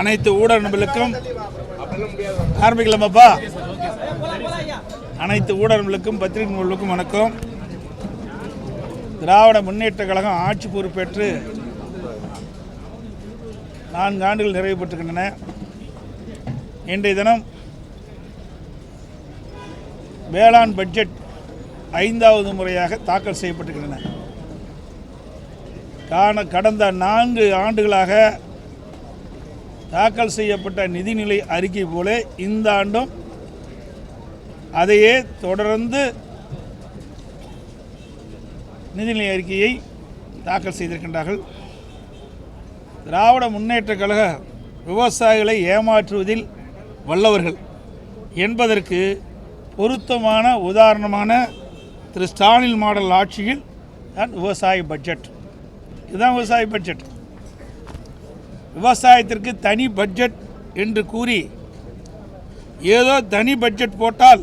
அனைத்து ஊடக நண்பர்களுக்கும் ஆரம்பிக்கலாமாப்பா? அனைத்து ஊடகங்களுக்கும் பத்திரிகை நண்பர்களுக்கும் வணக்கம். திராவிட முன்னேற்ற கழகம் ஆட்சி பொறுப்பேற்று நான்கு ஆண்டுகள் நிறைவு பெற்றுக்கின்றன. இன்றைய தினம் வேளாண் பட்ஜெட் ஐந்தாவது முறையாக தாக்கல் செய்யப்பட்டிருக்கின்றன. காண கடந்த நான்கு ஆண்டுகளாக தாக்கல் செய்யப்பட்ட நிதிநிலை அறிக்கை போல இந்த ஆண்டும் அதையே தொடர்ந்து நிதிநிலை அறிக்கையை தாக்கல் செய்திருக்கின்றார்கள். திராவிட முன்னேற்ற கழக விவசாயிகளை ஏமாற்றுவதில் வல்லவர்கள் என்பதற்கு பொருத்தமான உதாரணமான திரு ஸ்டாலின் மாடல் ஆட்சியில் தான் விவசாய பட்ஜெட். இதுதான் விவசாய பட்ஜெட். விவசாயத்திற்கு தனி பட்ஜெட் என்று கூறி ஏதோ தனி பட்ஜெட் போட்டால்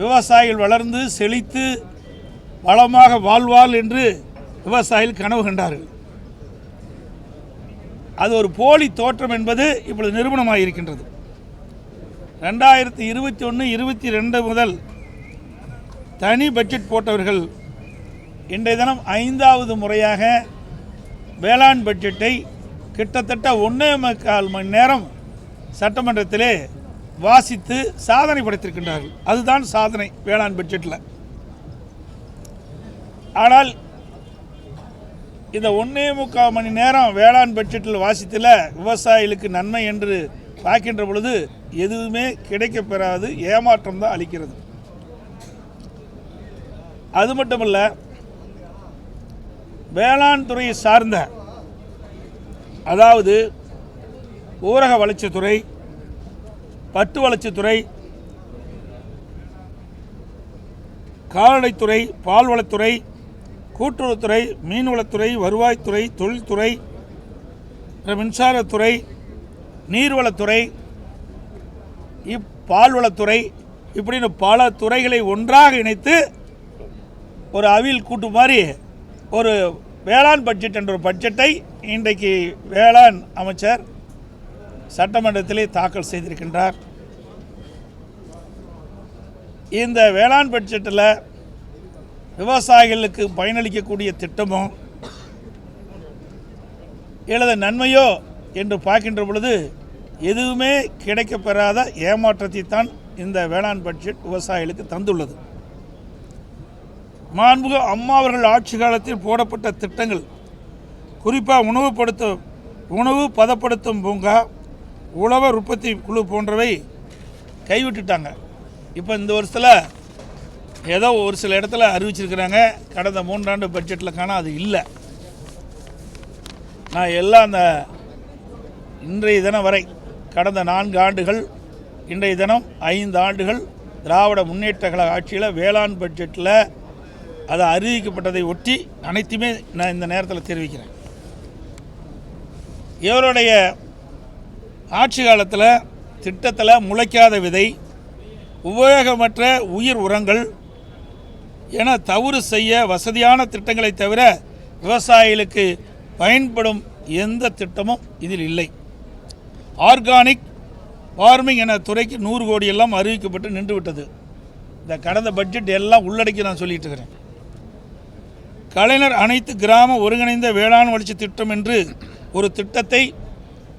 விவசாயிகள் வளர்ந்து செழித்து வளமாக வாழ்வாள் என்று விவசாயிகள் கனவு கண்டார்கள். அது ஒரு போலி தோற்றம் என்பது இப்பொழுது நிறுவனமாக இருக்கின்றது. ரெண்டாயிரத்தி இருபத்தி ஒன்று இருபத்தி ரெண்டு முதல் தனி பட்ஜெட் போட்டவர்கள் இன்றைய தினம் ஐந்தாவது முறையாக வேளாண் பட்ஜெட்டை கிட்டத்தட்ட ஒன்றே முக்கால் மணி நேரம் சட்டமன்றத்திலே வாசித்து சாதனை படைத்திருக்கின்றார்கள். அதுதான் சாதனை வேளாண் பட்ஜெட்டில் ஆனால் இந்த ஒன்றே முக்கால் மணி நேரம் வேளாண் பட்ஜெட்டில் வாசித்தில் விவசாயிகளுக்கு நன்மை என்று பார்க்கின்ற பொழுது எதுவுமே கிடைக்கப்பெறாது ஏமாற்றம் தான் அளிக்கிறது. அது மட்டுமல்ல வேளாண் துறையை சார்ந்த அதாவது ஊரக வளர்ச்சித்துறை பட்டு வளர்ச்சித்துறை கால்நடைத்துறை பால்வளத்துறை கூட்டுறவுத்துறை மீன்வளத்துறை வருவாய்த்துறை தொழில்துறை மின்சாரத்துறை நீர்வளத்துறை இப்பால்வளத்துறை இப்படின்னு பல துறைகளை ஒன்றாக இணைத்து ஒரு அவியல் கூட்டு மாதிரி ஒரு வேளாண் பட்ஜெட் என்ற ஒரு பட்ஜெட்டை இன்றைக்கு வேளாண் அமைச்சர் சட்டமன்றத்திலே தாக்கல் செய்திருக்கின்றார். இந்த வேளாண் பட்ஜெட்டில் விவசாயிகளுக்கு பயனளிக்கக்கூடிய திட்டமோ எழுத நன்மையோ என்று பார்க்கின்ற பொழுது எதுவுமே கிடைக்கப்பெறாத ஏமாற்றத்தை தான் இந்த வேளாண் பட்ஜெட் விவசாயிகளுக்கு தந்துள்ளது. மாண்புக அம்மா அவர்கள் ஆட்சி காலத்தில் போடப்பட்ட திட்டங்கள். குறிப்பாக உணவுப்படுத்தும் உணவு பதப்படுத்தும் பூங்கா உழவர் உற்பத்தி குழு போன்றவை கைவிட்டுட்டாங்க. இப்போ இந்த வருஷத்தில் ஏதோ ஒரு சில இடத்துல அறிவிச்சிருக்கிறாங்க. கடந்த மூன்றாண்டு பட்ஜெட்டில் காண அது இல்லை. நான் எல்லாம் அந்த இன்றைய தினம் வரை கடந்த நான்கு ஆண்டுகள் இன்றைய தினம் ஐந்து ஆண்டுகள் திராவிட முன்னேற்ற கழக ஆட்சியில் வேளாண் பட்ஜெட்டில் அது அறிவிக்கப்பட்டதை ஒட்டி அனைத்துமே நான் இந்த நேரத்தில் தெரிவிக்கிறேன். இவருடைய ஆட்சி காலத்தில் திட்டத்தில் முளைக்காத விதை உபயோகமற்ற உயிர் உரங்கள் என தவறு செய்ய வசதியான திட்டங்களை தவிர விவசாயிகளுக்கு பயன்படும் எந்த திட்டமும் இதில் இல்லை. ஆர்கானிக் ஃபார்மிங் என துறைக்கு நூறு கோடி எல்லாம் அறிவிக்கப்பட்டு நின்றுவிட்டது. இந்த கடந்த பட்ஜெட் எல்லாம் உள்ளடக்கி நான் சொல்லிட்டு இருக்கிறேன். கலைஞர் அனைத்து கிராம ஒருங்கிணைந்த வேளாண் வளர்ச்சி திட்டம் என்று ஒரு திட்டத்தை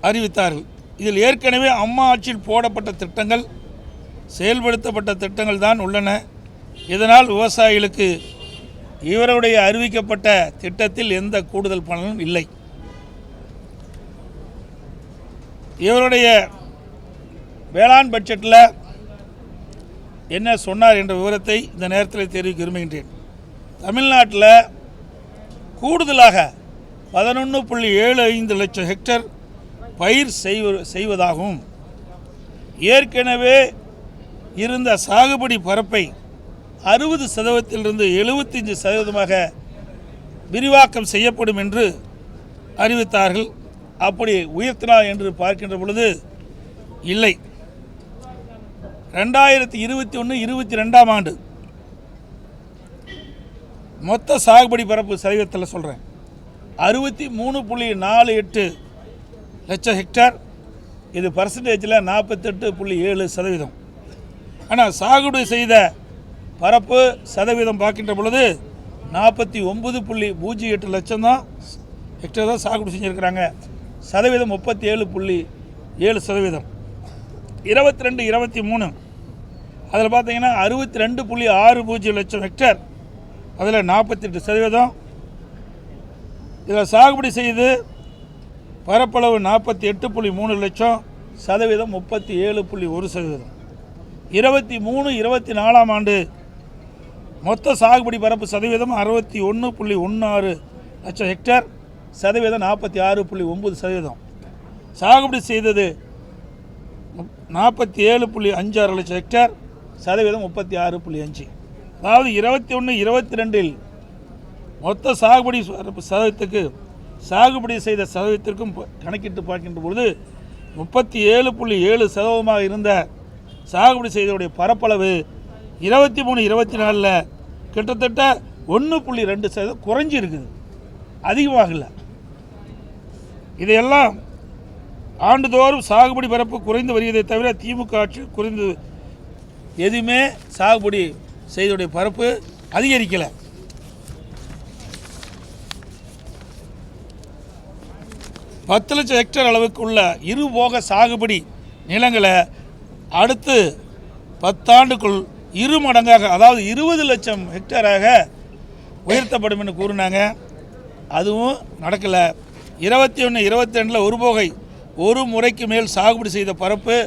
அறிவித்தார்கள் இதில் ஏற்கனவே அம்மா ஆட்சியில் போடப்பட்ட திட்டங்கள் செயல்படுத்தப்பட்ட திட்டங்கள் தான் உள்ளன. இதனால் விவசாயிகளுக்கு இவருடைய அறிவிக்கப்பட்ட திட்டத்தில் எந்த கூடுதல் பலனும் இல்லை. இவருடைய வேளாண் பட்ஜெட்டில் என்ன சொன்னார் என்ற விவரத்தை இந்த நேரத்தில் தெரிவிக்க விரும்புகின்றேன். தமிழ்நாட்டில் கூடுதலாக பதினொன்று புள்ளி ஏழு ஐந்து லட்சம் ஹெக்டர் பயிர் செய்வ செய்வதாகவும் ஏற்கனவே இருந்த சாகுபடி பரப்பை அறுபது சதவீதத்திலிருந்து எழுபத்தஞ்சு சதவீதமாக விரிவாக்கம் செய்யப்படும் என்று அறிவித்தார்கள். அப்படி உயர்த்தினார் என்று பார்க்கின்ற பொழுது இல்லை. ரெண்டாயிரத்தி இருபத்தி ஒன்று இருபத்தி ரெண்டாம் ஆண்டு மொத்த சாகுபடி பரப்பு சதவீதத்தில் சொல்கிறேன் அறுபத்தி மூணு புள்ளி நாலு எட்டு லட்சம் ஹெக்டேர். இது பர்சன்டேஜில் நாற்பத்தெட்டு புள்ளி ஏழு சதவீதம். ஆனால் சாகுபடி செய்த பரப்பு சதவீதம் பார்க்கின்ற பொழுது நாற்பத்தி ஒம்பது புள்ளி பூஜ்ஜியம் எட்டு லட்சம் தான் ஹெக்டேர் தான் சாகுபடி செஞ்சுருக்கிறாங்க. சதவீதம் முப்பத்தி ஏழு புள்ளி ஏழு சதவீதம். இருபத்தி ரெண்டு இருபத்தி மூணு. அதில் பார்த்தீங்கன்னா அறுபத்தி ரெண்டு புள்ளி ஆறு பூஜ்ஜியம் லட்சம் ஹெக்டேர் அதில் நாற்பத்தெட்டு சதவீதம். இதில் சாகுபடி செய்து பரப்பளவு நாற்பத்தி எட்டு புள்ளி மூணு லட்சம் சதவீதம் முப்பத்தி ஏழு புள்ளி ஒரு சதவீதம். இருபத்தி மூணு இருபத்தி நாலாம் ஆண்டு மொத்த சாகுபடி பரப்பு சதவீதம் அறுபத்தி ஒன்று புள்ளி ஒன்று ஆறு லட்சம் ஹெக்டேர் சதவீதம் நாற்பத்தி ஆறு புள்ளி ஒம்பது சதவீதம். சாகுபடி செய்தது நாற்பத்தி ஏழு புள்ளி அஞ்சு ஆறு லட்சம் ஹெக்டேர் சதவீதம் முப்பத்தி ஆறு புள்ளி அஞ்சு. அதாவது இருபத்தி ஒன்று இருபத்தி ரெண்டில் மொத்த சாகுபடி சதவீதத்துக்கு சாகுபடி செய்த சதவீதத்திற்கும் ப- கணக்கிட்டு பார்க்கின்ற பொழுது முப்பத்தி ஏழு புள்ளி ஏழு சதவீதமாக இருந்த சாகுபடி செய்தவுடைய பரப்பளவு இருபத்தி மூணு இருபத்தி நாலில் கிட்டத்தட்ட ஒன்று புள்ளி ரெண்டு சதவீதம் குறைஞ்சி இருக்குது அதிகமாகல இதையெல்லாம் ஆண்டுதோறும் சாகுபடி பரப்பு குறைந்து வருகிறதை தவிர திமுக ஆட்சி குறைந்து எதுவுமே சாகுபடி செய்தியுடைய பரப்பு அதிகரிக்கலை. பத்து லட்சம் ஹெக்டேர் அளவுக்கு உள்ள இருபோக சாகுபடி நிலங்களை அடுத்து பத்தாண்டுக்குள் இரு மடங்காக அதாவது இருபது லட்சம் ஹெக்டேராக உயர்த்தப்படும் என்று கூறினாங்க. அதுவும் நடக்கலை. இருபத்தி ஒன்று இருபத்தி ரெண்டில் ஒரு போகை ஒரு முறைக்கு மேல் சாகுபடி செய்த பரப்பு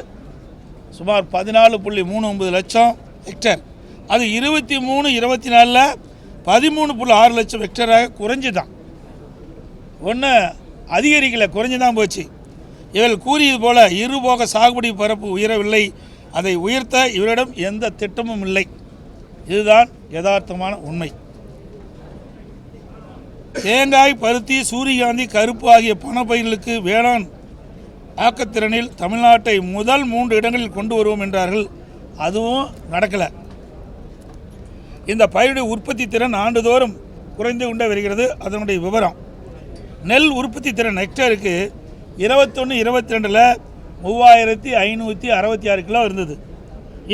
சுமார் பதினாலு புள்ளி மூணு ஒன்பது லட்சம் ஹெக்டேர். அது இருபத்தி மூணு இருபத்தி நாலில் பதிமூணு புள்ளி ஆறு லட்சம் ஹெக்டராக குறைஞ்சி தான் ஒன்று அதிகரிக்கலை குறைஞ்சு தான் போச்சு. இவர்கள் கூறியது போல இருபோக சாகுபடி பரப்பு உயரவில்லை. அதை உயர்த்த இவரிடம் எந்த திட்டமும் இல்லை. இதுதான் யதார்த்தமான உண்மை. தேங்காய் பருத்தி சூரியகாந்தி கருப்பு ஆகிய பணப்பயிர்களுக்கு வேளாண் ஆக்கத்திறனில் தமிழ்நாட்டை முதல் மூன்று இடங்களில் கொண்டு வருவோம் என்றார்கள். அதுவும் நடக்கலை. இந்த பயிருடைய உற்பத்தி திறன் ஆண்டுதோறும் குறைந்து கொண்டே வருகிறது. அதனுடைய விவரம் நெல் உற்பத்தி திறன் ஹெக்டேருக்கு இருபத்தொன்று இருபத்தி ரெண்டில் மூவாயிரத்தி ஐநூற்றி அறுபத்தி ஆறு கிலோ இருந்தது.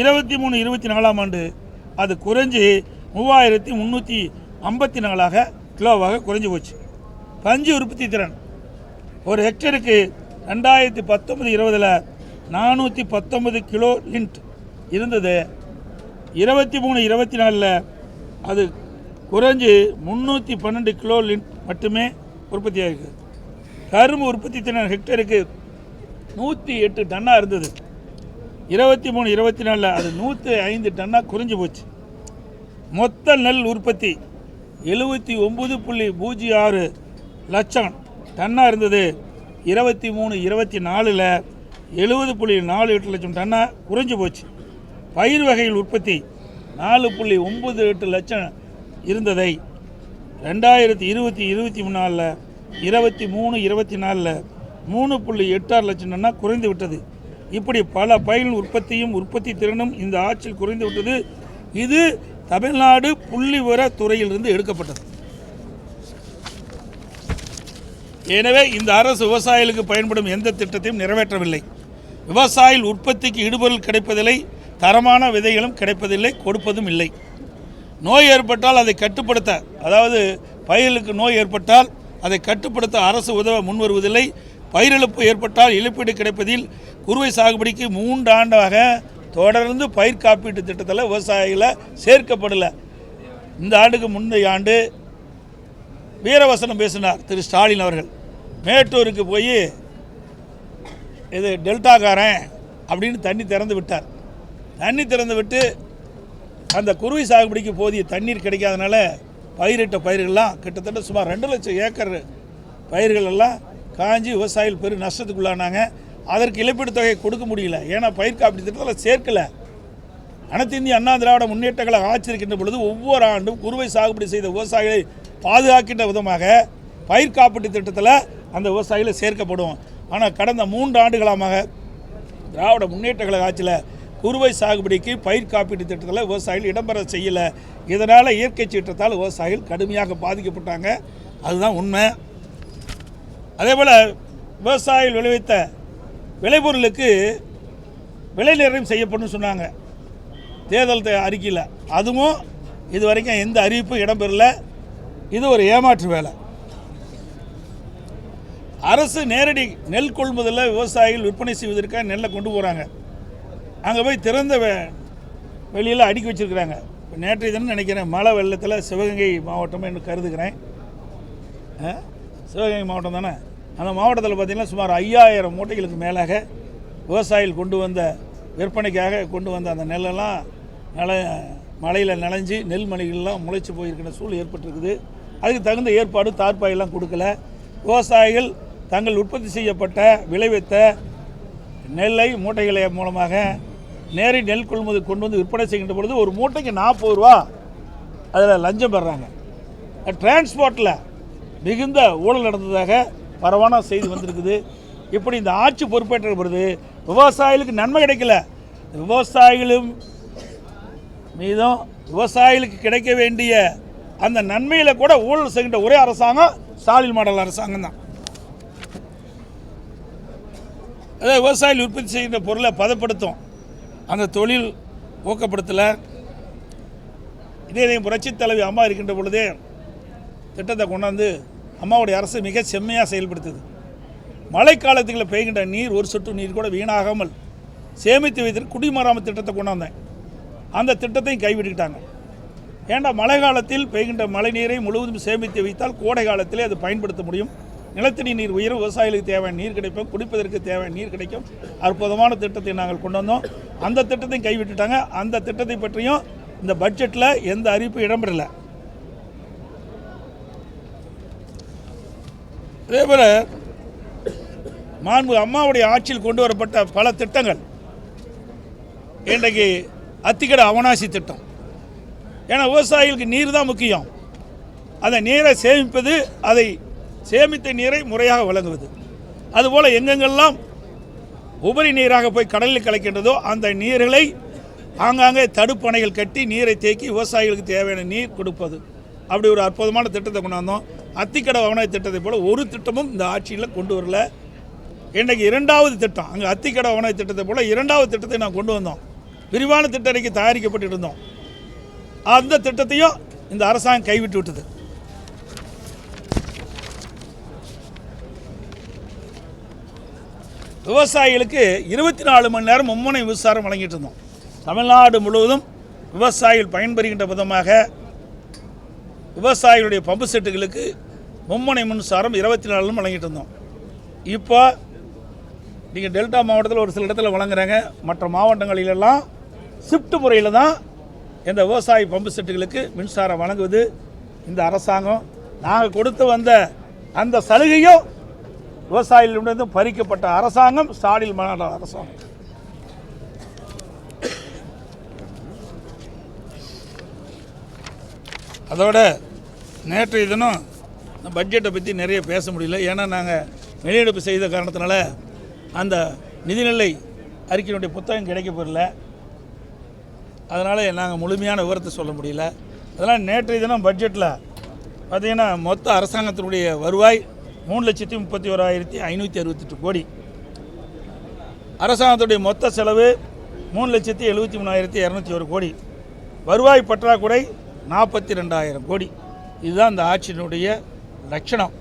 இருபத்தி மூணு இருபத்தி நாலாம் ஆண்டு அது குறைஞ்சி மூவாயிரத்தி முந்நூற்றி ஐம்பத்தி நாலாக கிலோவாக குறைஞ்சி போச்சு. பஞ்சு உற்பத்தி திறன் ஒரு ஹெக்டேருக்கு ரெண்டாயிரத்தி பத்தொம்பது இருபதில் நானூற்றி பத்தொம்பது கிலோ லிண்ட் இருந்தது. இருபத்தி மூணு இருபத்தி நாலில் அது குறைஞ்சு முந்நூற்றி பன்னெண்டு கிலோ லிட் மட்டுமே உற்பத்தி ஆகிருக்கு கரும்பு உற்பத்தி திறன் ஹெக்டருக்கு நூற்றி எட்டு டன்னாக இருந்தது. இருபத்தி மூணு இருபத்தி நாலில் அது நூற்றி ஐந்து டன்னாக குறைஞ்சி போச்சு. மொத்த நெல் உற்பத்தி எழுபத்தி ஒம்பது புள்ளி பூஜ்ஜியம் ஆறு லட்சம் டன்னாக இருந்தது. இருபத்தி மூணு இருபத்தி நாலில் எழுபது புள்ளி நாலு எட்டு லட்சம் டன்னாக குறைஞ்சி போச்சு. பயிர் வகைகள் உற்பத்தி நாலு புள்ளி ஒம்பது எட்டு லட்சம் இருந்ததை ரெண்டாயிரத்தி இருபத்தி இருபத்தி மூணாலில் இருபத்தி மூணு இருபத்தி நாலில் மூணு புள்ளி எட்டாறு லட்சம் டன்னா குறைந்து விட்டது. இப்படி பல பயிர்கள் உற்பத்தியும் உற்பத்தி திறனும் இந்த ஆட்சியில் குறைந்து விட்டது. இது தமிழ்நாடு புள்ளி விவர துறையிலிருந்து எடுக்கப்பட்டது. எனவே இந்த அரசு விவசாயிகளுக்கு பயன்படும் எந்த திட்டத்தையும் நிறைவேற்றவில்லை. விவசாயிகள் உற்பத்திக்கு இடுபொருள் கிடைப்பதில்லை. தரமான விதைகளும் கிடைப்பதில்லை கொடுப்பதும் இல்லை. நோய் ஏற்பட்டால் அதை கட்டுப்படுத்த அதாவது பயிர்களுக்கு நோய் ஏற்பட்டால் அதை கட்டுப்படுத்த அரசு உதவ முன்வருவதில்லை பயிரிழப்பு ஏற்பட்டால் இழப்பீடு கிடைப்பதில் குறுவை சாகுபடிக்கு மூன்று ஆண்டாக தொடர்ந்து பயிர் காப்பீட்டு திட்டத்தில் விவசாயிகளை சேர்க்கப்படலை. இந்த ஆண்டுக்கு முந்தைய ஆண்டு வீரவசனம் பேசினார் திரு ஸ்டாலின் அவர்கள். மேட்டூருக்கு போய் இது டெல்டாக்காரன் அப்படின்னு தண்ணி திறந்து விட்டார். தண்ணி திறந்து விட்டு அந்த குருவி சாகுபடிக்கு போதிய தண்ணீர் கிடைக்காதனால பயிரிட்ட பயிர்கள்லாம் கிட்டத்தட்ட சுமார் ரெண்டு லட்சம் ஏக்கர் பயிர்கள் எல்லாம் காஞ்சி விவசாயிகள் பெரும் நஷ்டத்துக்குள்ளானாங்க. அதற்கு இழப்பீடு தொகையை கொடுக்க முடியல. ஏன்னா பயிர் காப்பீடு திட்டத்தில் சேர்க்கலை. அனைத்து இந்திய அண்ணா திராவிட முன்னேற்ற கழகம் ஆட்சி இருக்கின்ற பொழுது ஒவ்வொரு ஆண்டும் குறுவை சாகுபடி செய்த விவசாயிகளை பாதுகாக்கின்ற விதமாக பயிர் காப்பீட்டு திட்டத்தில் அந்த விவசாயிகளை சேர்க்கப்படும். ஆனால் கடந்த மூன்று ஆண்டுகளமாக திராவிட முன்னேற்ற கழக ஆட்சியில் குறுவை சாகுபடிக்கு பயிர் காப்பீட்டு திட்டத்தில் விவசாயிகள் இடம்பெற செய்யலை. இதனால் இயற்கை சீற்றத்தால் விவசாயிகள் கடுமையாக பாதிக்கப்பட்டாங்க. அதுதான் உண்மை. அதே போல் விவசாயிகள் விளைவித்த விளைபொருளுக்கு விலை நிர்ணயம் செய்யப்படும் சொன்னாங்க. தேர்தல் அறிக்கையில். அதுவும் இது வரைக்கும் எந்த அறிவிப்பும் இடம்பெறல. இது ஒரு ஏமாற்று வேலை. அரசு நேரடி நெல் கொள்முதலில் விவசாயிகள் விற்பனை செய்வதற்காக நெல்லை கொண்டு போகிறாங்க அங்கே போய் திறந்த வெளியில் அடுக்கி வச்சிருக்கிறாங்க. இப்போ நேற்றைய தினம் நினைக்கிறேன் மழை வெள்ளத்தில் சிவகங்கை மாவட்டமாக என்று கருதுகிறேன். சிவகங்கை மாவட்டம் தானே? அந்த மாவட்டத்தில் பார்த்திங்கன்னா சுமார் ஐயாயிரம் மூட்டைகளுக்கு மேலாக விவசாயிகள் கொண்டு வந்த விற்பனைக்காக கொண்டு வந்த அந்த நெல்லெல்லாம் நல மழையில் நனைஞ்சு நெல் மணிகள்லாம் முளைச்சி போயிருக்கிற சூழல் ஏற்பட்டிருக்குது. அதுக்கு தகுந்த ஏற்பாடு தார்ப்பாயெல்லாம் கொடுக்கல. விவசாயிகள் தங்கள் உற்பத்தி செய்யப்பட்ட விளைவித்த நெல்லை மூட்டைகளை மூலமாக நேரடி நெல் கொள்முதல் கொண்டு வந்து விற்பனை செய்கின்ற பொழுது ஒரு மூட்டைக்கு நாற்பது ரூபா அதில் லஞ்சம் பெறுறாங்க டிரான்ஸ்போர்ட்டில் மிகுந்த ஊழல் நடந்ததாக பரவான செய்தி வந்திருக்குது. இப்படி இந்த ஆட்சி பொறுப்பேற்ற பொழுது விவசாயிகளுக்கு நன்மை கிடைக்கல. விவசாயிகளும் மீதும் விவசாயிகளுக்கு கிடைக்க வேண்டிய அந்த நன்மையில் கூட ஊழல் செய்கின்ற ஒரே அரசாங்கம் ஸ்டாலின் மாடல் அரசாங்கம் தான். அதாவது விவசாயிகள் உற்பத்தி செய்கின்ற பொருளை பதப்படுத்தும். அந்த தொழில் ஊக்கப்படுத்தலை. இதே புரட்சி தலைவி அம்மா இருக்கின்ற பொழுதே திட்டத்தை கொண்டாந்து அம்மாவுடைய அரசு மிக செம்மையாக செயல்படுத்துது. மழைக்காலத்தில் பெய்கின்ற நீர் ஒரு சொட்டு நீர் கூட வீணாகாமல் சேமித்து வைத்திருக்க குடிமராமத்து திட்டத்தை கொண்டாந்தேன். அந்த திட்டத்தையும் கைவிட்டுக்கிட்டாங்க. ஏண்டா மழை காலத்தில் பெய்கின்ற மழை நீரை முழுவதும் சேமித்து வைத்தால் கோடை காலத்திலே அது பயன்படுத்த முடியும்? நிலத்தடி நீர் உயரும் விவசாயிகளுக்கு தேவையான நீர் கிடைக்கும் குடிப்பதற்கு தேவையான நீர் கிடைக்கும். அற்புதமான திட்டத்தை நாங்கள் கொண்டு வந்தோம். அந்த திட்டத்தையும் கைவிட்டுட்டாங்க. அந்த திட்டத்தை பற்றியும் இந்த பட்ஜெட்டில் எந்த அறிவிப்பும் இடம்பெறல. அதே போல் மாண்பு அம்மாவுடைய ஆட்சியில் கொண்டு வரப்பட்ட பல திட்டங்கள். இன்றைக்கு அத்திக்கடை அவனாசி திட்டம். ஏன்னா விவசாயிகளுக்கு நீர் தான் முக்கியம். அதை நீரை சேமிப்பது அதை சேமித்த நீரை முறையாக வழங்குவது. அதுபோல் எங்கெங்கெல்லாம் உபரி நீராக போய் கடலில் கலக்கின்றதோ அந்த நீர்களை ஆங்காங்கே தடுப்பணைகள் கட்டி நீரை தேக்கி விவசாயிகளுக்கு தேவையான நீர் கொடுப்பது. அப்படி ஒரு அற்புதமான திட்டத்தை கொண்டு வந்தோம். அத்திக்கடை வவனாய் திட்டத்தை போல் ஒரு திட்டமும் இந்த ஆட்சியில் கொண்டு வரல. இன்றைக்கு இரண்டாவது திட்டம் அங்கே அத்திக்கடை வவனாய் திட்டத்தை போல் இரண்டாவது திட்டத்தை நான் கொண்டு வந்தோம். விரிவான திட்டம் அறிக்கை தயாரிக்கப்பட்டு இருந்தோம் அந்த திட்டத்தையும் இந்த அரசாங்கம் கைவிட்டு விட்டது. விவசாயிகளுக்கு இருபத்தி நாலு மணி நேரம் மும்முனை மின்சாரம் வழங்கிட்டு இருந்தோம். தமிழ்நாடு முழுவதும் விவசாயிகள் பயன்பெறுகின்ற விதமாக விவசாயிகளுடைய பம்பு செட்டுகளுக்கு மும்முனை மின்சாரம் இருபத்தி நாலு வழங்கிட்டு இருந்தோம். இப்போ நீங்கள் டெல்டா மாவட்டத்தில் ஒரு சில இடத்துல வழங்குறாங்க. மற்ற மாவட்டங்களிலெல்லாம் ஷிஃப்ட் முறையில் தான் இந்த விவசாய பம்பு செட்டுகளுக்கு மின்சாரம் வழங்குவது இந்த அரசாங்கம். நாங்கள் கொடுத்து வந்த அந்த சலுகையும் விவசாயிகளிடமிருந்து பறிக்கப்பட்ட அரசாங்கம் ஸ்டாலின் மாநாடு அரசாங்கம். அதோட நேற்றைய தினம் பட்ஜெட்டை பற்றி நிறைய பேச முடியல. ஏன்னா நாங்கள் வெளியெடுப்பு செய்த காரணத்தினால அந்த நிதிநிலை அறிக்கையினுடைய புத்தகம் கிடைக்கப்பெறல அதனால் நாங்கள் முழுமையான விவரத்தை சொல்ல முடியல. அதனால் நேற்றைய தினம் பட்ஜெட்டில் பார்த்திங்கன்னா மொத்த அரசாங்கத்தினுடைய வருவாய் மூணு லட்சத்தி முப்பத்தி ஓராயிரத்தி ஐநூற்றி அறுபத்தெட்டு கோடி. அரசாங்கத்துடைய மொத்த செலவு மூணு லட்சத்தி எழுபத்தி மூணாயிரத்தி இரநூத்தி ஒரு கோடி. வருவாய் பற்றாக்குறை நாற்பத்தி ரெண்டாயிரம் கோடி. இதுதான் இந்த ஆட்சியினுடைய லட்சணம்.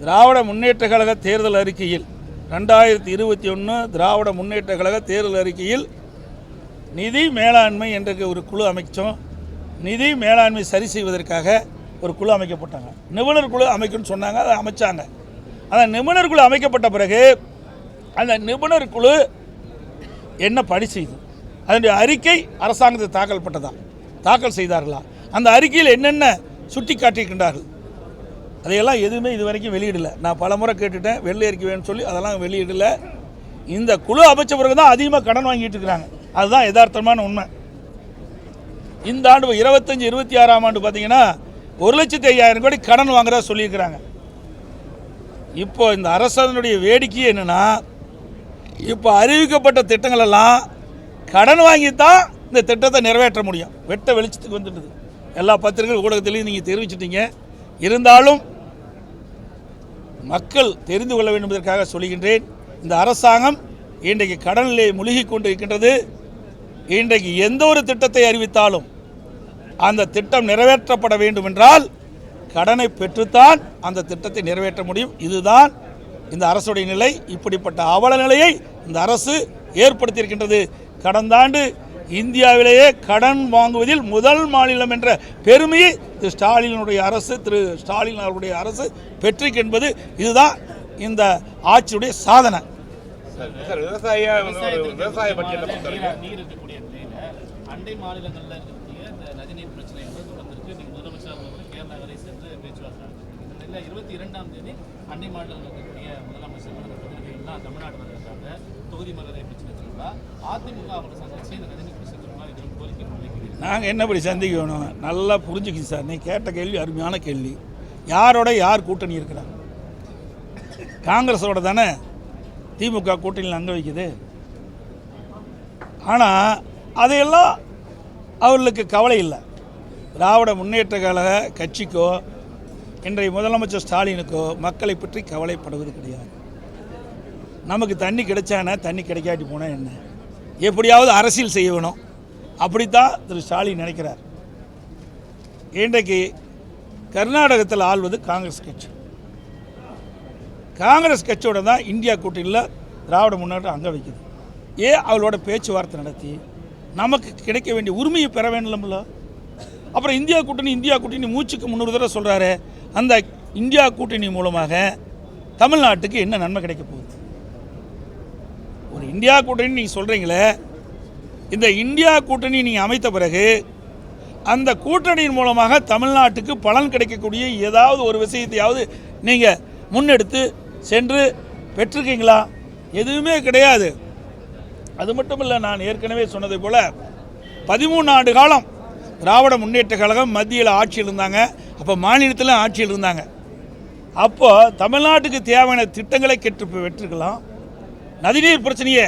திராவிட முன்னேற்ற கழக தேர்தல் அறிக்கையில் ரெண்டாயிரத்தி இருபத்தி ஒன்று திராவிட முன்னேற்ற கழக தேர்தல் அறிக்கையில் நிதி மேலாண்மை என்ற ஒரு குழு அமைச்சோம். நிதி மேலாண்மை சரி செய்வதற்காக ஒரு குழு அமைக்கப்பட்டாங்க. நிபுணர் குழு அமைக்கணும்னு சொன்னாங்க அதை அமைச்சாங்க. அந்த நிபுணர் குழு அமைக்கப்பட்ட பிறகு அந்த நிபுணர் குழு என்ன பணி செய்து? அதனுடைய அறிக்கை அரசாங்கத்தில் தாக்கல் பட்டதா? தாக்கல் செய்தார்களா? அந்த அறிக்கையில் என்னென்ன சுட்டி காட்டியிருக்கின்றார்கள்? அதையெல்லாம் எதுவுமே இது வரைக்கும் வெளியிடல. நான் பல முறை கேட்டுட்டேன் வெள்ளை அறிக்கை வேணும்னு சொல்லி அதெல்லாம் வெளியிடல. இந்த குழு அமைச்ச பிறகு தான் அதிகமாக கடன் வாங்கிட்டு இருக்கிறாங்க. அதுதான் யதார்த்தமான உண்மை. இந்த ஆண்டு இருபத்தஞ்சி இருபத்தி ஆறாம் ஆண்டு பார்த்தீங்கன்னா ஒரு லட்சத்தி ஐயாயிரம் கோடி கடன் வாங்குறதா சொல்லியிருக்கிறாங்க. இப்போ இந்த அரசாங்கனுடைய வேடிக்கை என்னன்னா இப்போ அறிவிக்கப்பட்ட திட்டங்கள் எல்லாம் கடன் வாங்கி தான் இந்த திட்டத்தை நிறைவேற்ற முடியும். வெட்ட வெளிச்சத்துக்கு வந்துட்டுது எல்லா பத்திரிகை ஊடகத்திலையும் நீங்கள் தெரிவிச்சிட்டீங்க. இருந்தாலும் மக்கள் தெரிந்து கொள்ள வேண்டும் என்பதற்காக சொல்கின்றேன் இந்த அரசாங்கம் இன்றைக்கு கடனிலே முழுகி கொண்டு இருக்கின்றது இன்றைக்கு எந்த ஒரு திட்டத்தை அறிவித்தாலும் அந்த திட்டம் நிறைவேற்றப்பட வேண்டும் என்றால் கடனை பெற்றுத்தான் அந்த திட்டத்தை நிறைவேற்ற முடியும். இதுதான் இந்த அரசுடைய நிலை. இப்படிப்பட்ட அவல நிலையை இந்த அரசு ஏற்படுத்தியிருக்கின்றது. கடந்த ஆண்டு இந்தியாவிலேயே கடன் வாங்குவதில் முதல் மாநிலம் என்ற பெருமையை திரு ஸ்டாலினுடைய அரசு திரு ஸ்டாலின் அவருடைய அரசு பெற்றிருக்கு என்பது இதுதான் இந்த ஆட்சியுடைய சாதனை. விவசாய விவசாய பட்ஜெட்டை பொறுத்த வரைக்கும் நீர் இருக்கக்கூடிய நிலையில அண்டை மாநிலங்கள்ல இருக்கக்கூடிய இந்த நதிநீர் பிரச்சனை என்பது தொடர்ந்திருக்கு. நீங்கள் முதலமைச்சர் அவர்கள் கேரளா வரை சென்று பேச்சுவார்த்தை இந்த நிலையில இருபத்தி இரண்டாம் தேதி அண்டை மாநிலங்கள் இருக்கக்கூடிய முதலமைச்சர்கள் அந்த பிரதிநிதிகள்லாம் தமிழ்நாடு வருகிறாங்க தொகுதி மலரை பிடிச்சிருக்கீங்களா அதிமுக அவங்களை சந்திச்சு இந்த நதிநீர் பிரச்சனை தொடர்பாக எதுவும் கோரிக்கை முன்வைக்கிறீங்க நாங்கள் என்னப்படி சந்திக்கணும்? நல்லா புரிஞ்சுக்கிங்க சார். நீ கேட்ட கேள்வி அருமையான கேள்வி. யாரோட யார் கூட்டணி இருக்கிறாங்க? காங்கிரஸோட தானே திமுக கூட்டணியில் அங்கே வைக்குது. ஆனால் அதையெல்லாம் அவர்களுக்கு கவலை இல்லை. திராவிட முன்னேற்ற கழக கட்சிக்கோ இன்றைய முதலமைச்சர் ஸ்டாலினுக்கோ மக்களை பற்றி கவலைப்படுவது கிடையாது. நமக்கு தண்ணி கிடைச்சானே தண்ணி கிடைக்காட்டி போனால் என்ன? எப்படியாவது அரசியல் செய்ய வேணும் அப்படித்தான் திரு ஸ்டாலின் நினைக்கிறார். இன்றைக்கு கர்நாடகத்தில் ஆள்வது காங்கிரஸ் கட்சி. காங்கிரஸ் கட்சியோட தான் இந்தியா கூட்டணியில் திராவிட முன்னேற்றம் அங்கே வைக்குது. ஏன் அவளோட பேச்சுவார்த்தை நடத்தி நமக்கு கிடைக்க வேண்டிய உரிமையை பெற வேண்டும்ல. அப்புறம் இந்தியா கூட்டணி இந்தியா கூட்டணி மூச்சுக்கு முன்னூறு தடவை சொல்கிறாரு அந்த இந்தியா கூட்டணி மூலமாக தமிழ்நாட்டுக்கு என்ன நன்மை கிடைக்க போகுது? ஒரு இந்தியா கூட்டணி நீங்கள் சொல்கிறீங்களே இந்த இந்தியா கூட்டணி நீங்கள் அமைத்த பிறகு அந்த கூட்டணியின் மூலமாக தமிழ்நாட்டுக்கு பலன் கிடைக்கக்கூடிய ஏதாவது ஒரு விஷயத்தையாவது நீங்கள் முன்னெடுத்து சென்று பெற்றிருக்கீங்களா? எதுவுமே கிடையாது. அது மட்டும் இல்லை நான் ஏற்கனவே சொன்னதை போல பதிமூணு ஆண்டு காலம் திராவிட முன்னேற்ற கழகம் மத்தியில் ஆட்சியில் இருந்தாங்க. அப்போ மாநிலத்தில் ஆட்சியில் இருந்தாங்க. அப்போ தமிழ்நாட்டுக்கு தேவையான திட்டங்களை கெட்டு பெற்றிருக்கலாம் நதிநீர் பிரச்சனையை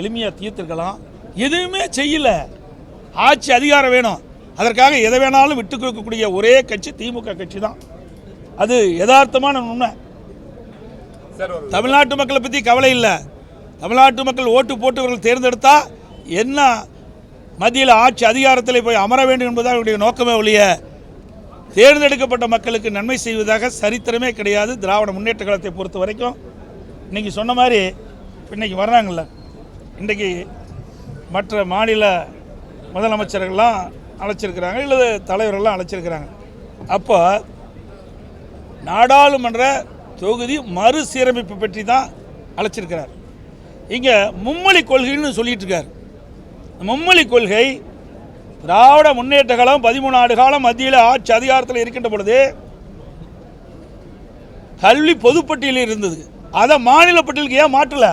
எளிமையாக தீர்த்திருக்கலாம். எதுவுமே செய்யல. ஆட்சி அதிகாரம் வேணும். அதற்காக எதை வேணாலும் விட்டு கொடுக்கக்கூடிய ஒரே கட்சி திமுக கட்சி தான். அது யதார்த்தமான உண்மை. தமிழ்நாட்டு மக்களை பற்றி கவலை இல்லை. தமிழ்நாட்டு மக்கள் ஓட்டு போட்டு இவர்கள் தேர்ந்தெடுத்தா என்ன மத்தியில் ஆட்சி அதிகாரத்தில் போய் அமர வேண்டும் என்பதாக அவருடைய நோக்கமே ஒழிய தேர்ந்தெடுக்கப்பட்ட மக்களுக்கு நன்மை செய்வதாக சரித்திரமே கிடையாது. திராவிட முன்னேற்ற காலத்தை பொறுத்த வரைக்கும் இன்றைக்கி சொன்ன மாதிரி இன்னைக்கு வர்றாங்கல்ல. இன்றைக்கி மற்ற மாநில முதலமைச்சர்கள்லாம் அழைச்சிருக்கிறாங்க இல்லது தலைவர்கள்லாம் அழைச்சிருக்கிறாங்க. அப்போ நாடாளுமன்ற தொகுதி மறுசீரமைப்பு பற்றி தான் அழைச்சிருக்கிறார். இங்கே மும்மொழி கொள்கைன்னு சொல்லிட்டு இருக்கார் மும்மொழி கொள்கை திராவிட முன்னேற்ற காலம் பதிமூணு ஆண்டு காலம் மத்தியில் ஆட்சி அதிகாரத்தில் இருக்கின்ற பொழுது கல்வி பொதுப்பட்டியலில் இருந்தது. அதை மாநில பட்டியலுக்கு ஏன் மாற்றலை?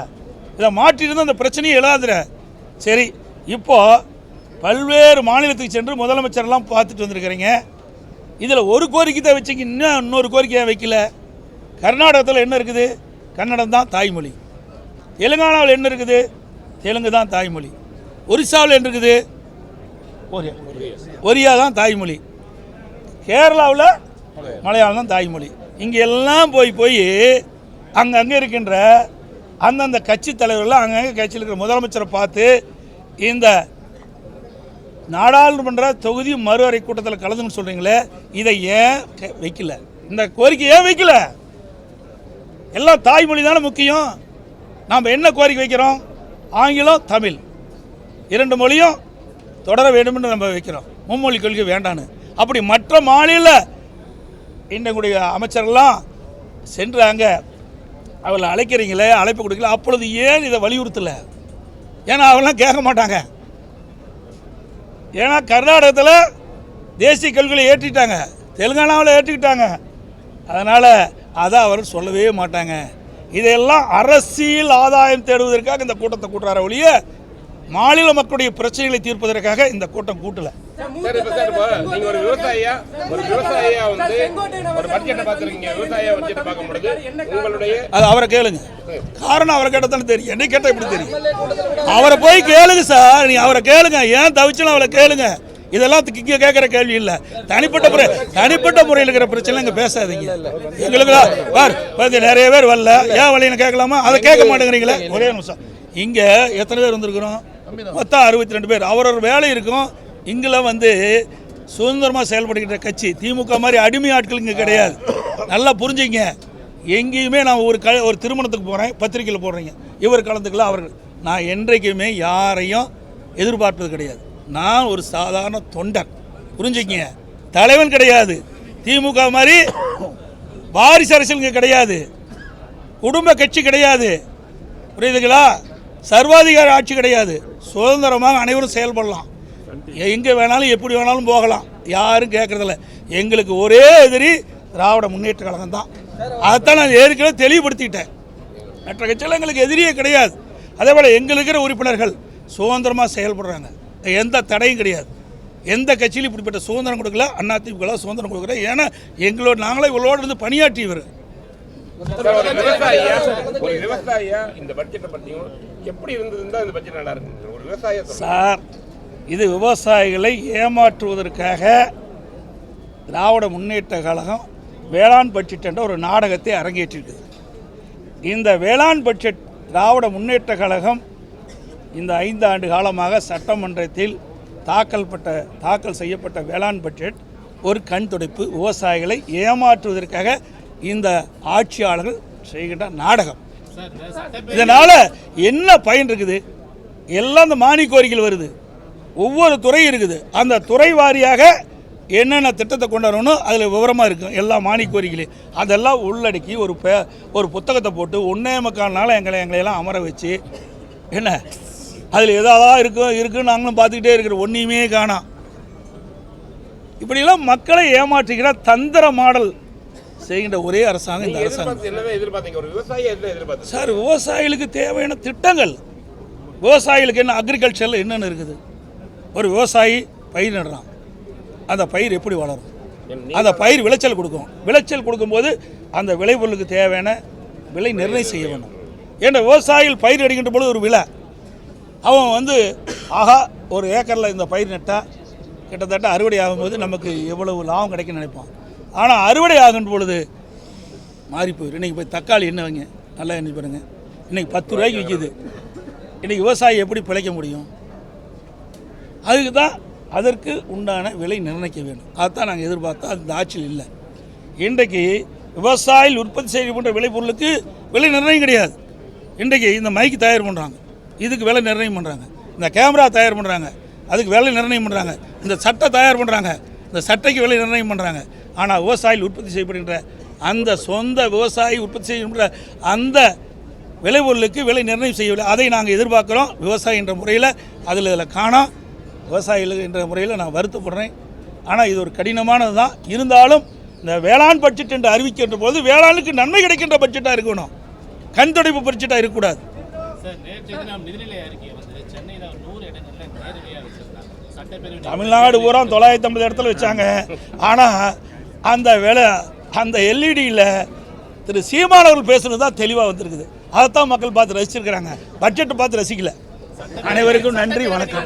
இதை மாற்றியிருந்தால் அந்த பிரச்சனையை எழுதாதுற சரி இப்போ பல்வேறு மாநிலத்துக்கு சென்று முதலமைச்சர்லாம் பார்த்துட்டு வந்திருக்கிறீங்க. இதில் ஒரு கோரிக்கை தான் வச்சிங்க இன்னும் இன்னொரு கோரிக்கையாக வைக்கல. கர்நாடகத்தில் என்ன இருக்குது? கன்னடம் தான் தாய்மொழி. தெலுங்கானாவில் என்ன இருக்குது? தெலுங்கு தான் தாய்மொழி. ஒரிசாவில் என்ன இருக்குது? ஒரியா ஒரியா தான் தாய்மொழி. கேரளாவில் மலையாளம் தான் தாய்மொழி. இங்கே எல்லாம் போய் போய் அங்கங்கே இருக்கின்ற அந்தந்த கட்சி தலைவர்கள் அங்கங்கே கட்சியில் இருக்கிற முதலமைச்சரை பார்த்து இந்த நாடாளுமன்ற தொகுதி மறு அறை கூட்டத்தில் கலந்துன்னு சொல்கிறீங்களே இதை ஏன் வைக்கல? இந்த கோரிக்கை ஏன் வைக்கல? எல்லாம் தாய்மொழி தானே முக்கியம். நாம் என்ன கோரிக்கை வைக்கிறோம்? ஆங்கிலம் தமிழ். இரண்டு மொழியும் தொடர வேண்டும்னு நம்ம வைக்கிறோம். மும்மொழி கொள்கை வேண்டான்னு. அப்படி மற்ற மாநில இன்னக்கூடிய அமைச்சர்கள்லாம் சென்றாங்க. அவளை அழைக்கிறீங்களே அழைப்பு கொடுக்கல. அப்பொழுது ஏன் இதை வலியுறுத்தலை? ஏன்னா அவெல்லாம் கேட்க மாட்டாங்க. ஏன்னா கர்நாடகத்தில் தேசிய கல்விகளை ஏற்றிட்டாங்க. தெலுங்கானாவில் ஏற்றிக்கிட்டாங்க. அதனால் அதை அவர் சொல்லவே மாட்டாங்க. இதையெல்லாம் அரசியல் ஆதாயம் தேடுவதற்காக இந்த கூட்டத்தை கூட்டுறார ஒழிய மாநில மக்களுடைய பிரச்சனைகளை தீர்ப்பதற்காக இந்த கூட்டம் கூட்டலை. நீங்க ஒரு விவசாயியா ஒரு விவசாயியா வந்து ஒரு பட்ஜெட்டை பார்த்துருக்கீங்க. விவசாய பட்ஜெட்டை பார்க்கும் பொழுது உங்களுடைய அது அவரை கேளுங்க. காரணம் அவரை கேட்டால் தானே தெரியும். என்னை கேட்டால் எப்படி தெரியும்? அவரை போய் கேளுங்க சார். நீ அவரை கேளுங்க. ஏன் தவிச்சலும் அவரை கேளுங்க. இதெல்லாம் இங்கே கேட்குற கேள்வி இல்லை. தனிப்பட்ட முறை தனிப்பட்ட முறையில் இருக்கிற பிரச்சனை இங்கே பேசாதீங்க. எங்களுக்கு பார் பார்த்து நிறைய பேர் வரல. ஏன் வழின்னு கேட்கலாமா? அதை கேட்க மாட்டேங்கிறீங்களே? ஒரே நிமிஷம். இங்கே எத்தனை பேர் வந்திருக்கிறோம்? மொத்தம் அறுபத்தி ரெண்டு பேர். அவரோட வேலை இருக்கும். இங்கெல்லாம் வந்து சுதந்திரமாக செயல்படுகின்ற கட்சி. திமுக மாதிரி அடிமை ஆட்கள் இங்கே கிடையாது. நல்லா புரிஞ்சுங்க. எங்கேயுமே நான் ஒரு க ஒரு திருமணத்துக்கு போகிறேன் பத்திரிக்கையில் போடுறீங்க. இவர் கலந்துக்கலாம் அவர் நான் என்றைக்குமே யாரையும் எதிர்பார்ப்பது கிடையாது. நான் ஒரு சாதாரண தொண்டன் புரிஞ்சுக்கிங்க? தலைவன் கிடையாது. திமுக மாதிரி வாரிசு அரசியல் கிடையாது. குடும்ப கட்சி கிடையாது. புரியுதுங்களா? சர்வாதிகார ஆட்சி கிடையாது. சுதந்திரமாக அனைவரும் செயல்படலாம். எங்கே வேணாலும் எப்படி வேணாலும் போகலாம். யாரும் கேட்கறதில்ல எங்களுக்கு ஒரே எதிரி திராவிட முன்னேற்ற கழகம் தான். அதைத்தான் நான் ஏற்கனவே தெளிவுபடுத்திக்கிட்டேன் மற்ற கட்சியில் எங்களுக்கு எதிரியே கிடையாது. அதே போல் எங்களுக்கிற உறுப்பினர்கள் சுதந்திரமாக செயல்படுறாங்க. எந்த தடையும் கிடையாது. எந்த கட்சியிலும் இப்படிப்பட்ட சுதந்திரம் கொடுக்கல அதிமுக சுதந்திரம் கொடுக்குற ஏன்னா எங்களோட நாங்களே இவளோட இருந்து பணியாற்றியவர் விவசாயியா சொல்லுங்க. சார் இது விவசாயிகளை ஏமாற்றுவதற்காக திராவிட முன்னேற்ற கழகம் வேளாண் பட்ஜெட் என்ற ஒரு நாடகத்தை அரங்கேற்றிருக்குது. இந்த வேளாண் பட்ஜெட் திராவிட முன்னேற்ற கழகம் இந்த ஐந்து ஆண்டு காலமாக சட்டமன்றத்தில் தாக்கல் பட்ட தாக்கல் செய்யப்பட்ட வேளாண் பட்ஜெட் ஒரு கண் துடைப்பு விவசாயிகளை ஏமாற்றுவதற்காக இந்த ஆட்சியாளர்கள் செய்கின்ற நாடகம். இதனால் என்ன பயன் இருக்குது? எல்லாம் இந்த மானிய கோரிக்கைகள் வருது. ஒவ்வொரு துறை இருக்குது. அந்த துறை வாரியாக என்னென்ன திட்டத்தை கொண்டு வரணும் அதில் விவரமாக இருக்கும் எல்லா மானிய கோரிக்கையிலையும் அதெல்லாம் உள்ளடக்கி ஒரு பே ஒரு புத்தகத்தை போட்டு ஒன்றே முக்கால் நாள் எங்களை எங்களையெல்லாம் அமர வச்சு என்ன? அதில் எதாவது இருக்கும் இருக்குன்னு நாங்களும் பார்த்துக்கிட்டே இருக்கிறோம். ஒன்றையுமே காணோம் இப்படியெல்லாம் மக்களை ஏமாற்றுகிற தந்திர மாடல் செய்கின்ற ஒரே அரசாங்கம் இந்த அரசாங்கம். சார் விவசாயிகளுக்கு தேவையான திட்டங்கள். விவசாயிகளுக்கு என்ன அக்ரிகல்ச்சரில் என்னென்ன இருக்குது? ஒரு விவசாயி பயிர் நடுறான். அந்த பயிர் எப்படி வளரும்? அந்த பயிர் விளைச்சல் கொடுக்கும். விளைச்சல் கொடுக்கும்போது அந்த விளைபொருளுக்கு தேவையான விலை நிர்ணயம் செய்ய வேண்டும். ஏன்னா விவசாயிகள் பயிர் எடுக்கின்ற பொழுது ஒரு விலை. அவன் வந்து ஆஹா ஒரு ஏக்கரில் இந்த பயிர் நட்டால் கிட்டத்தட்ட அறுவடை ஆகும்போது நமக்கு எவ்வளவு லாபம் கிடைக்கும்னு நினைப்பான். ஆனால் அறுவடை ஆகும் பொழுது மாறி போயிடும் இன்றைக்கி போய் தக்காளி என்ன வைங்க? நல்லா எண்ணி பாருங்க. இன்றைக்கி பத்து ரூபாய்க்கு விற்கிது இன்றைக்கி விவசாயி எப்படி பிழைக்க முடியும்? அதுக்கு தான் அதற்கு உண்டான விலை நிர்ணயிக்க வேண்டும். அதுதான் நாங்கள் எதிர்பார்த்தா அந்த ஆட்சியில் இல்லை. இன்றைக்கு விவசாயிகள் உற்பத்தி செய்யப்படுற விளைபொருளுக்கு விலை நிர்ணயம் கிடையாது. இன்றைக்கு இந்த மைக்கு தயார் பண்ணுறாங்க இதுக்கு விலை நிர்ணயம் பண்ணுறாங்க இந்த கேமரா தயார் பண்ணுறாங்க அதுக்கு விலை நிர்ணயம் பண்ணுறாங்க இந்த சட்டை தயார் பண்ணுறாங்க இந்த சட்டைக்கு விலை நிர்ணயம் பண்ணுறாங்க ஆனால் விவசாயிகள் உற்பத்தி செய்யப்படுகின்ற அந்த சொந்த விவசாயி உற்பத்தி செய்கின்ற அந்த விளைபொருளுக்கு விலை நிர்ணயம் செய்யவில்லை. அதை நாங்கள் எதிர்பார்க்குறோம். விவசாயி என்ற முறையில் அதில் இதில் காணோம். விவசாயிகள் என்ற முறையில் நான் வருத்தப்படுறேன். ஆனால் இது ஒரு கடினமானது தான். இருந்தாலும் இந்த வேளாண் பட்ஜெட் என்று அறிவிக்கின்ற போது வேளாணுக்கு நன்மை கிடைக்கின்ற பட்ஜெட்டாக இருக்கணும். கண் துடைப்பு பட்ஜெட்டாக இருக்கக்கூடாது. தமிழ்நாடு பூரா தொள்ளாயிரத்தி ஐம்பது இடத்துல வச்சாங்க. ஆனால் அந்த வேலை அந்த எல்இடியில் திரு சீமானவர்கள் பேசுனது தான் தெளிவாக வந்திருக்குது. அதைத்தான் மக்கள் பார்த்து ரசிச்சிருக்கிறாங்க. பட்ஜெட்டை பார்த்து ரசிக்கல. அனைவருக்கும் நன்றி வணக்கம்.